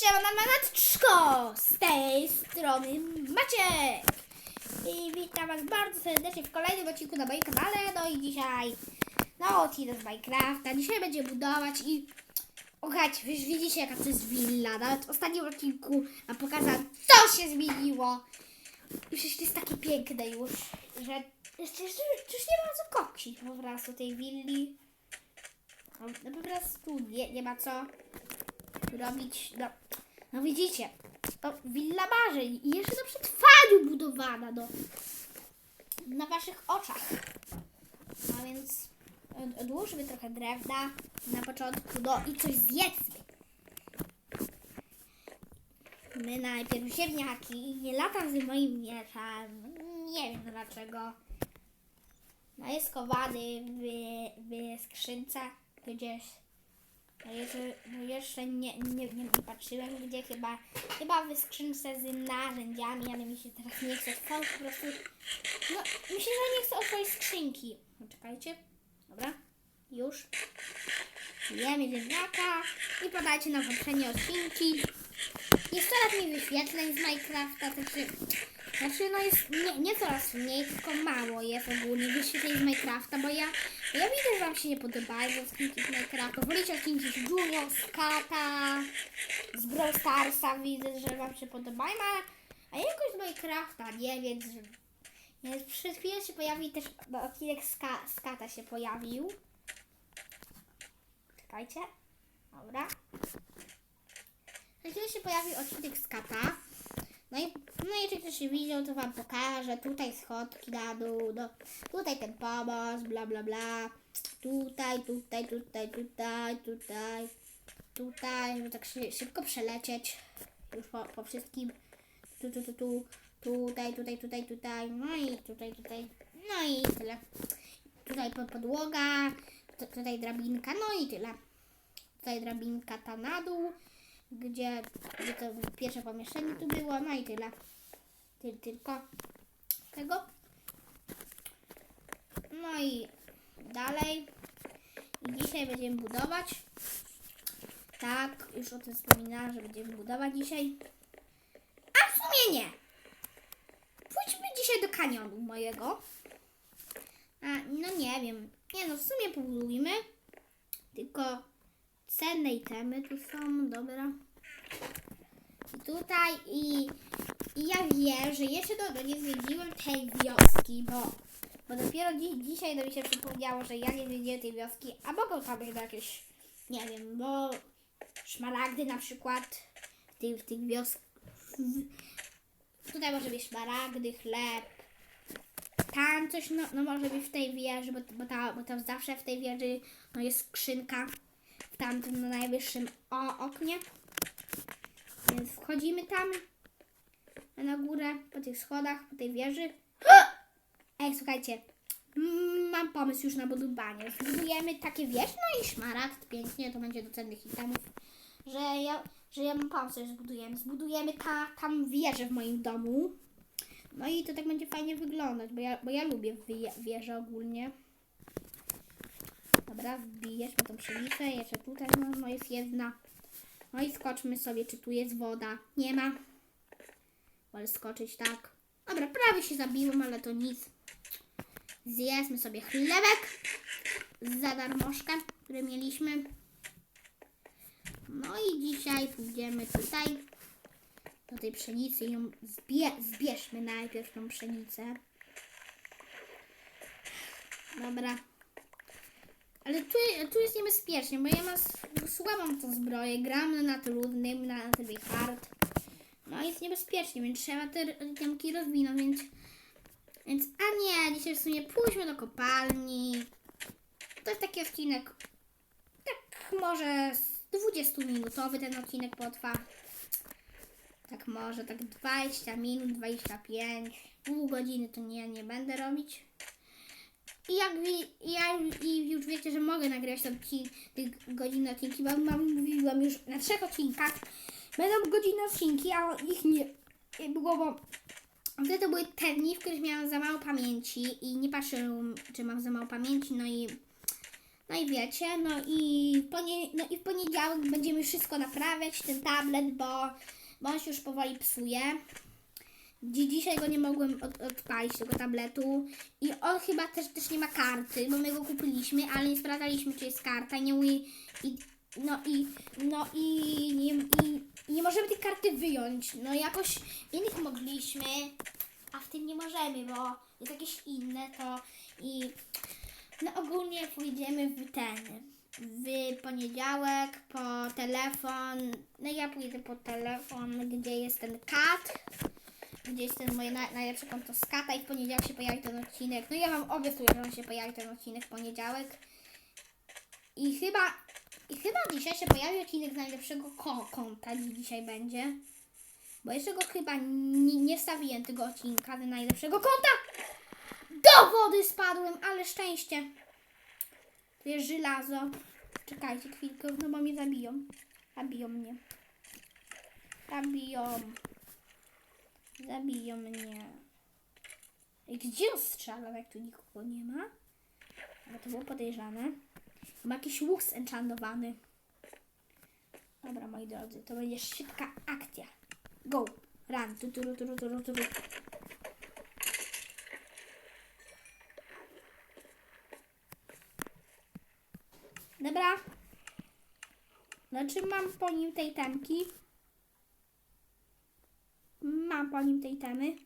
Siemano manatczko! Z tej strony Maciek! I witam was bardzo serdecznie w kolejnym odcinku na moim kanale. No i dzisiaj no odcinek z Minecrafta. Dzisiaj będzie budować i Słuchajcie, już widzicie jaka to jest willa. Nawet w ostatnim odcinku wam pokazałam co się zmieniło. I przecież to jest takie piękne już, że jeszcze, jeszcze, już nie ma co koksić po prostu tej willi. No, no po prostu nie, nie ma co robić. No, no widzicie, to willa marzeń i jeszcze na przetrwaniu budowana, no. Na waszych oczach. No więc od- odłóżmy trochę drewna na początku, no i coś zjedzmy. My najpierw ziemniaki, nie latam z moim mieczem, nie wiem dlaczego. No jest schowany w, w skrzynce gdzieś. No jeszcze, no jeszcze nie, nie, nie, nie patrzyłem gdzie chyba, chyba w skrzynce z narzędziami, ale mi się teraz nie chce otworzyć po prostu. No myślę, że nie chcę otworzyć skrzynki. No, czekajcie. Dobra. Już. Jemy ziemniaka i podajcie na poprzednie odcinki. Jest coraz mniej wyświetleń z Minecrafta, także znaczy no jest nie, nie coraz mniej, tylko mało jest ogólnie wyświetleń z Minecrafta, bo ja, bo ja widzę, że wam się nie podobają odcinki z Minecrafta. Wolicie odcinki z Junior, z Kata, z Brawl Starsa, widzę, że wam się podobają, a, a jakoś z Minecrafta nie, więc, więc przez chwilę się pojawi też, no, odcinek z, Ka, z Kata się pojawił. Czekajcie. Dobra. Za się pojawi odcinek z kata. No i no jeżeli ktoś nie widział, to wam pokażę. Tutaj schodki na dół, no, tutaj ten pomost, bla bla bla. Tutaj, tutaj, tutaj, tutaj, tutaj, tutaj, żeby tak szy- szybko przelecieć. Już po, po wszystkim. Tu, tu, tu, tu, tutaj, tutaj, tutaj, tutaj, no i tutaj, tutaj, no i tyle. Tutaj po- podłoga, tu- tutaj drabinka, no i tyle. Tutaj drabinka ta na dół gdzie, gdzie to pierwsze pomieszczenie tu było, no i tyle. Ty, tylko tego. No i dalej. I dzisiaj będziemy budować. Tak, już o tym wspominałam, że będziemy budować dzisiaj. A w sumie nie. Pójdźmy dzisiaj do kanionu mojego. A, no nie wiem. Nie no, w sumie pobudujmy. Tylko cenne itemy tu są, dobra. I tutaj i, i ja wiem, że jeszcze do, nie zwiedziłem tej wioski, bo, bo dopiero dzi, dzisiaj do mi się przypomniało, że ja nie zwiedziłem tej wioski, a mogą tam być jakieś, nie wiem, bo szmaragdy na przykład w tych, w tych wioskach. Tutaj może być szmaragdy, chleb. Tam coś, no, no może być w tej wieży, bo, bo, ta, bo tam zawsze w tej wieży no, jest skrzynka tamtym na najwyższym oknie. Więc wchodzimy tam na górę, po tych schodach, po tej wieży. Ej, słuchajcie, mam pomysł już na budowanie. Zbudujemy takie wież, no i szmaragd, pięknie, to będzie do cennych itemów. Że ja, że ja mam pomysł, że zbudujemy. Zbudujemy ta, tam wieżę w moim domu. No i to tak będzie fajnie wyglądać, bo ja, bo ja lubię wie, wieże ogólnie. Dobra, wbijesz tą pszenicę. Jeszcze tutaj no, no jest jedna. No i skoczmy sobie, czy tu jest woda. Nie ma. Wolę skoczyć tak. Dobra, prawie się zabiłem, ale to nic. Zjedzmy sobie chlebek za darmożkę, który mieliśmy. No i dzisiaj pójdziemy tutaj do tej pszenicy i ją zbie zbierzmy najpierw tą pszenicę. Dobra. Ale tu, tu jest niebezpiecznie, bo ja mam słabą tą zbroję, gram na trudnym, na trybie hard. No jest niebezpiecznie, więc trzeba te itemki rozwinąć, więc... Więc, a nie, dzisiaj w sumie pójdźmy do kopalni. To jest taki odcinek, tak może z 20-minutowy ten odcinek potrwa. Tak może, tak 20 minut, 25, pół godziny to nie, nie będę robić. I jak wi, ja i już wiecie, że mogę odcinki, tych godzinne odcinki, bo mam, mówiłam już na trzech odcinkach. Będą godzinne odcinki, a ich nie było, bo wtedy to były te dni, w których miałam za mało pamięci i nie patrzyłam, czy mam za mało pamięci, no i No i wiecie, no i, ponie, no i w poniedziałek będziemy wszystko naprawiać, ten tablet, bo, bo on się już powoli psuje. Dzi- Dzisiaj go nie mogłem od, odpalić, tego tabletu. I on chyba też, też nie ma karty, bo my go kupiliśmy, ale nie sprawdzaliśmy, czy jest karta. Nie umie, i, no i, no i nie, i, i nie możemy tej karty wyjąć. No jakoś w innych mogliśmy, a w tym nie możemy, bo jest jakieś inne to i no ogólnie pójdziemy w ten, w poniedziałek po telefon, no ja pójdę po telefon, gdzie jest ten kat, gdzie jest ten moje naj, najlepsze konto z kata i w poniedziałek się pojawi ten odcinek. No ja wam obiecuję, że on się pojawi ten odcinek w poniedziałek. I chyba, i chyba dzisiaj się pojawi odcinek z najlepszego ko- konta, dzisiaj będzie. Bo jeszcze go chyba nie, wstawiłem tego odcinka z najlepszego konta. Do wody spadłem, ale szczęście. Tu jest żelazo. Czekajcie chwilkę, no bo mnie zabiją. Zabiją mnie. Zabiją. Zabiją mnie. Gdzie on strzelał, jak tu nikogo nie ma? Ale to było podejrzane. Ma jakiś łuk zenchantowany. Dobra, moi drodzy, to będzie szybka akcja. Go! Run! Tu, tu, tu, tu, tu, tu, tu. Dobra. Znaczy mam po nim tej temki. Po nim tej temy.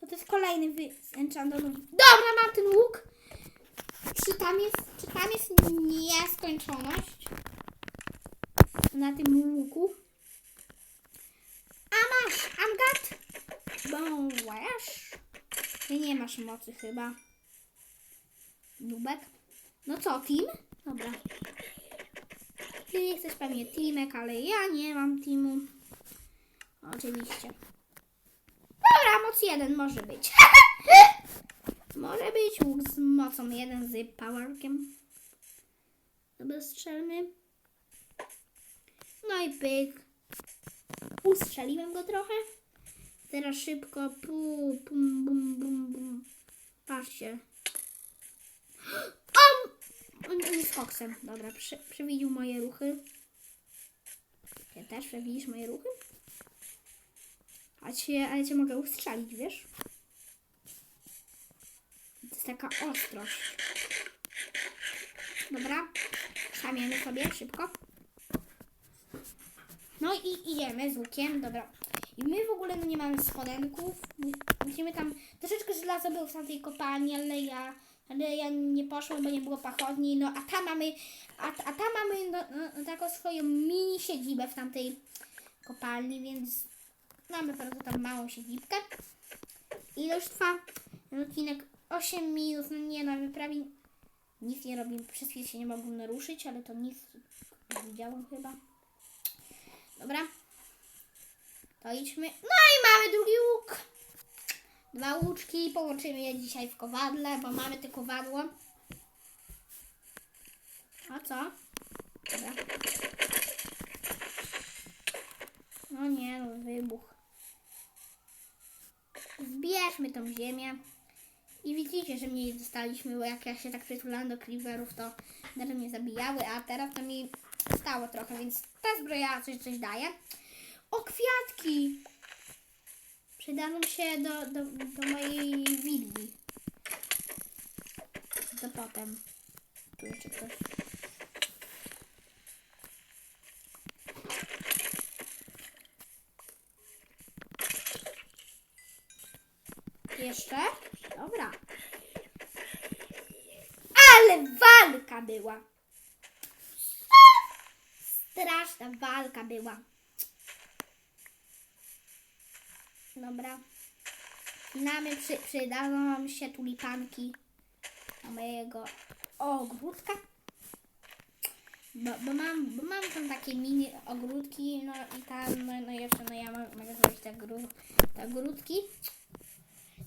To to jest kolejny wy... enchantowany. Dobra, mam ten łuk. Czy tam jest, czy tam jest nieskończoność? Na tym łuku. A masz, Amgat. Bąłasz. Ty nie masz mocy chyba. Nubek. No co, team? Dobra. Ty chcesz pewnie teamek, ale ja nie mam teamu. Oczywiście. Dobra, moc jeden może być. może być łuk z mocą jeden z powerkiem. Dobra, strzelmy. No i pyk. Ustrzeliłem go trochę. Teraz szybko. Pu, pum, bum, bum, bum. Patrzcie. On, on, jest koksem. Dobra, prze, przewidził moje ruchy. Ja też przewidzisz moje ruchy? A cię, a ja cię mogę ustrzelić, wiesz? To jest taka ostrość. Dobra. Szamiemy sobie szybko. No i idziemy z łukiem, dobra. I my w ogóle no nie mamy spodenków. My- Musimy tam, troszeczkę żelaza było w tamtej kopalni, ale ja, ale ja nie poszłam, bo nie było pachodni. No a tam mamy, a, a tam mamy no, no, taką swoją mini siedzibę w tamtej kopalni, więc mamy bardzo tam małą siedzibkę. Ile już trwa odcinek? 8 minut, no nie no, my prawie nic nie robimy. Przez chwilę się nie mogłem naruszyć, ale to nic widziałam chyba. Dobra. To idźmy. No i mamy drugi łuk. Dwa łuczki. Połączymy je dzisiaj w kowadle, bo mamy te kowadło. A co? Dobra. No nie, no wybuch. Zbierzmy tą ziemię. I widzicie, że mnie dostaliśmy, bo jak ja się tak przytulałam do creeperów, to nawet mnie zabijały, a teraz to mi stało trochę, więc ta zbroja coś, coś daje. O, kwiatki! Przydadzą się do, do, do mojej willi. To potem. Tu jeszcze ktoś. Jeszcze? Dobra. Ale walka była. Straszna walka była. Dobra. Mamy przy, przydadzą się tulipanki do mojego ogródka. Bo, bo, mam, bo mam tam takie mini ogródki, no i tam, no, no jeszcze, no ja mogę zrobić te, gru, te ogródki.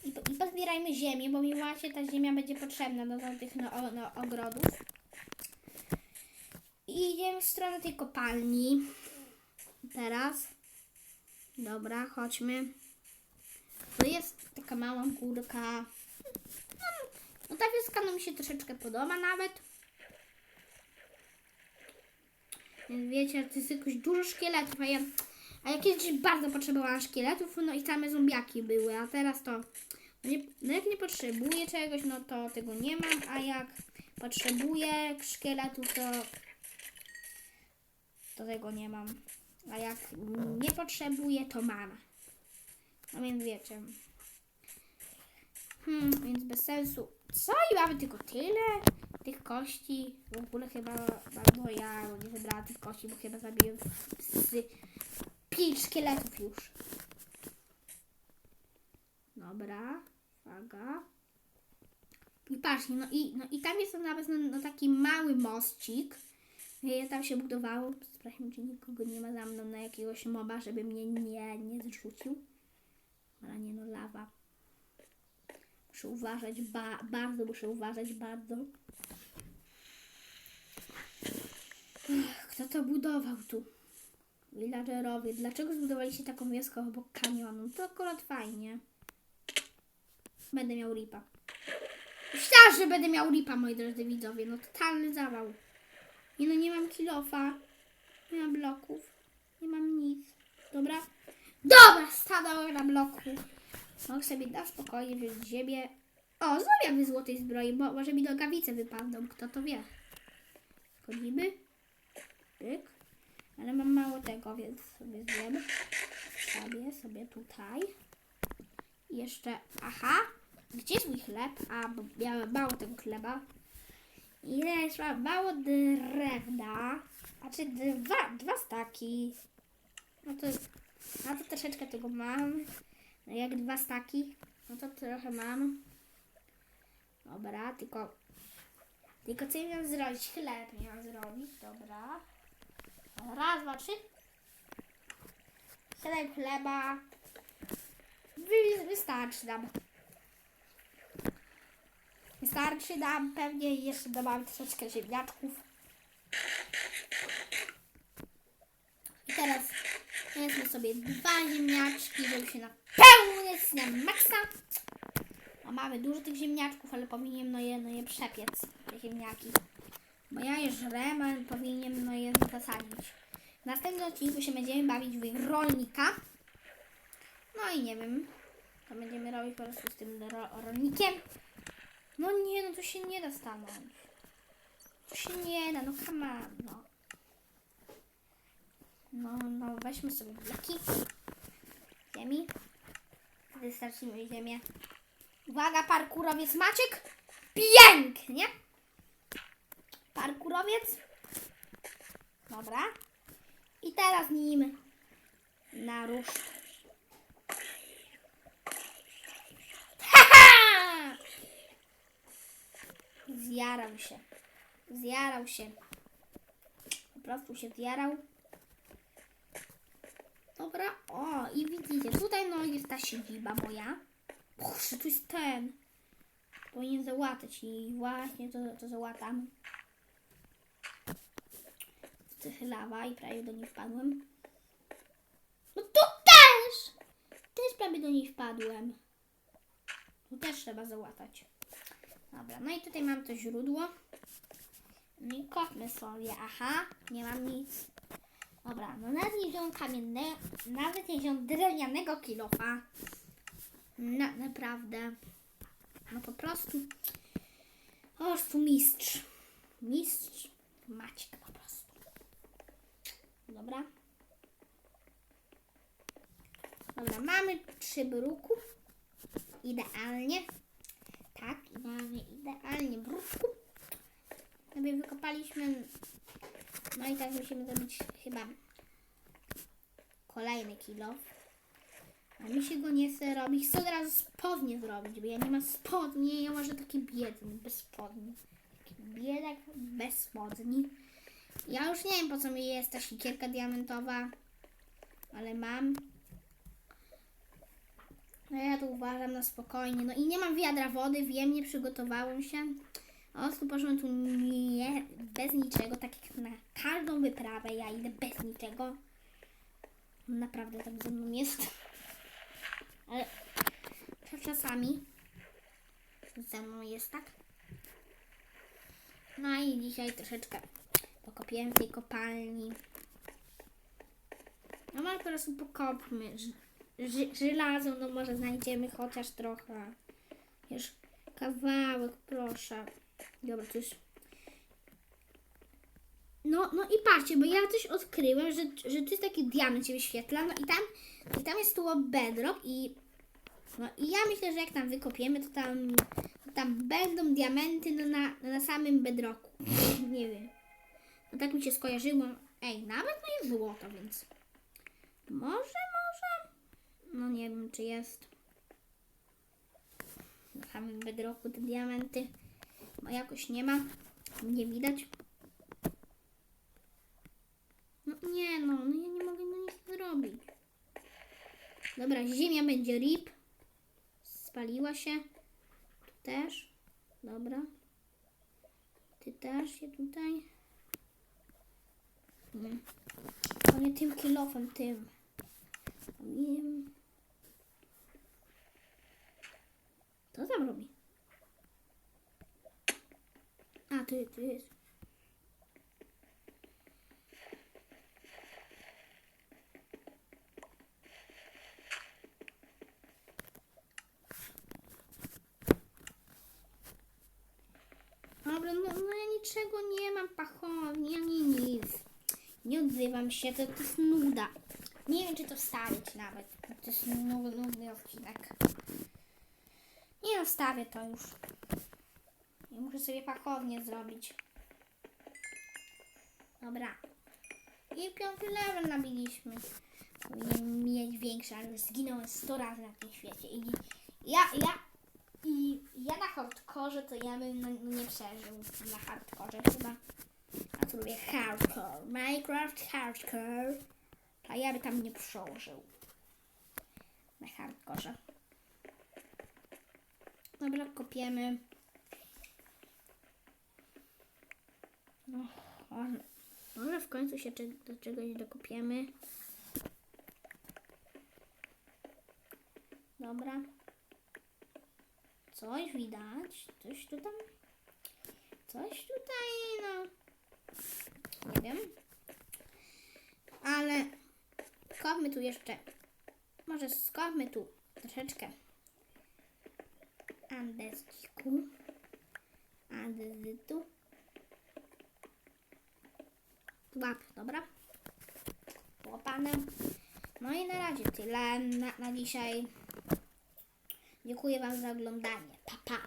I, po- I pozbierajmy ziemię, bo mi właśnie ta ziemia będzie potrzebna do, tych no, no, ogrodów. I idziemy w stronę tej kopalni. Teraz. Dobra, chodźmy. Tu jest taka mała górka. No, no ta wioska no, mi się troszeczkę podoba nawet. Wiecie, to jest jakoś dużo szkieletów, a ja, a ja kiedyś bardzo potrzebowałam szkieletów, no i same zombiaki były, a teraz to, no, no jak nie potrzebuję czegoś, no to tego nie mam, a jak potrzebuję szkieletów, to, to tego nie mam. A jak nie potrzebuję, to mam. No więc wiecie. Hmm, więc bez sensu. Co? I mamy tylko tyle tych kości. W ogóle chyba bardzo ja nie wybrałam tych kości, bo chyba zabiłem z pięć szkieletów już. Dobra, uwaga. I patrzcie, no i, no i tam jest nawet no, no taki mały moscik. Ja tam się budowało. Sprawdźmy, czy nikogo nie ma za mną na jakiegoś moba, żeby mnie nie, nie zrzucił. Ale nie no, lawa. Muszę uważać, ba bardzo muszę uważać, bardzo. Kto to budował tu? Villagerowie. Dlaczego zbudowaliście taką wioskę obok kanionu? To akurat fajnie. Będę miał ripa. Myślałam, że będę miał ripa, moi drodzy widzowie. No totalny zawał. Nie no, nie mam kilofa. Nie mam bloków. Nie mam nic. Dobra? Dobra, stanąłem na bloku. Mogę sobie na spokojnie wziąć ziemię. O, jakby złotej zbroi, bo może mi nogawice wypadną, kto to wie. Wchodzimy. Pyk. Ale mam mało tego, więc sobie zjem. Sobie, sobie tutaj. I jeszcze, aha, gdzie jest mój chleb? A, bo miałem mało tego chleba. I też mam mało drewna. Znaczy dwa, dwa staki. No to, no to troszeczkę tego mam. No jak dwa staki, no to trochę mam. Dobra, tylko... Tylko co ja miałam zrobić? Chleb miałam zrobić, dobra. Raz, dwa, trzy. Siedem chleba. Wy, wystarczy nam. Wystarczy nam pewnie jeszcze dodam troszeczkę ziemniaczków. I teraz wezmę sobie dwa ziemniaczki, żeby się napełnić na maksa. A mamy dużo tych ziemniaczków, ale powinienem no je, no je przepiec, te ziemniaki. Bo ja je żrem, ale powinienem no je zasadzić. W następnym odcinku się będziemy bawić w rolnika. No i nie wiem, co będziemy robić po prostu z tym ro rolnikiem. No nie, no to się nie da stanąć. To się nie da, no come on, no. No, no, weźmy sobie bloki ziemi. Wystarczymy ziemię. Uwaga, parkurowiec Maciek. Pięknie. Parkurowiec. Dobra. I teraz nim narusz. Haha! Zjarał się. Zjarał się. Po prostu się zjarał. Dobra, o i widzicie, tutaj no jest ta siedziba moja. Boże, tu jest ten. Powinien załatać i właśnie to, to załatam. Lawa i prawie do niej wpadłem. No tu też! Też prawie do niej wpadłem. Tu też trzeba załatać. Dobra, no i tutaj mam to źródło. No i kopmy sobie, aha, nie mam nic. Dobra, no nawet nie wziąłem kamiennego, nawet nie wziąłem drewnianego kilofa. Na, naprawdę. No po prostu. Oż tu mistrz. Mistrz Maciek. Dobra. Dobra, mamy trzy bruku. Idealnie. Tak, mamy idealnie bruku. Sobie wykopaliśmy. No i tak musimy zrobić chyba kolejny kilo. A mi się go nie chce robić. Chcę od razu spodnie zrobić, bo ja nie mam spodni. Ja może taki biedny, bez spodni. Taki biedak bez spodni. Ja już nie wiem po co mi jest ta sikierka diamentowa, ale mam. No ja tu uważam na spokojnie. No i nie mam wiadra wody, wiem, nie przygotowałem się. Po prostu poszłam tu nie, bez niczego, tak jak na każdą wyprawę. Ja idę bez niczego. Naprawdę tak ze mną jest. Ale czasami ze mną jest tak. No i dzisiaj troszeczkę pokopiemy w tej kopalni. No ale po prostu pokopmy. Żelazo, no może znajdziemy chociaż trochę. Już kawałek, proszę. Dobra, to jest... No, no i patrzcie, bo ja coś odkryłem, że, że tu jest taki diament się wyświetla, no i tam, i tam jest tu bedrock i no i ja myślę, że jak tam wykopiemy, to tam, to tam będą diamenty no na, na samym bedrocku. Nie wiem. Tak mi się skojarzyło. Ej, nawet no i złoto, więc może, może. No nie wiem, czy jest na samym bedrocku te diamenty. Bo jakoś nie ma. Nie widać. No nie no, no ja nie mogę no nic zrobić. Dobra, ziemia będzie rip. Spaliła się. Tu też. Dobra. Ty też się tutaj. Nie. O nie tym kilofem, tym. Wiem. Tam robi? A, tu, jest. Dobra, no, no ja niczego nie mam, nic. Nie odzywam się, to, to jest nuda. Nie wiem, czy to wstawić nawet. To jest nudny, odcinek. Nie zostawię to już. Ja muszę sobie pachownię zrobić. Dobra. I piąty level nabiliśmy. Powinien mieć większy, ale zginąłem 100 razy na tym świecie. I ja, ja, i ja na hardkorze to ja bym no, nie przeżył na hardkorze chyba. A tu lubię hardcore. Minecraft hardcore. A ja by tam nie przeżył. Na hardkorze. Dobra, kopiemy. Może, w końcu się do czegoś dokopiemy. Dobra. Coś widać. Coś tu tam. Coś tutaj, no. Nie wiem. Ale skopmy tu jeszcze. Może skopmy tu troszeczkę. Andesku. Andezytu. Łap, dobra. Łopane. No i na razie tyle na, na dzisiaj. Dziękuję Wam za oglądanie. Pa, pa.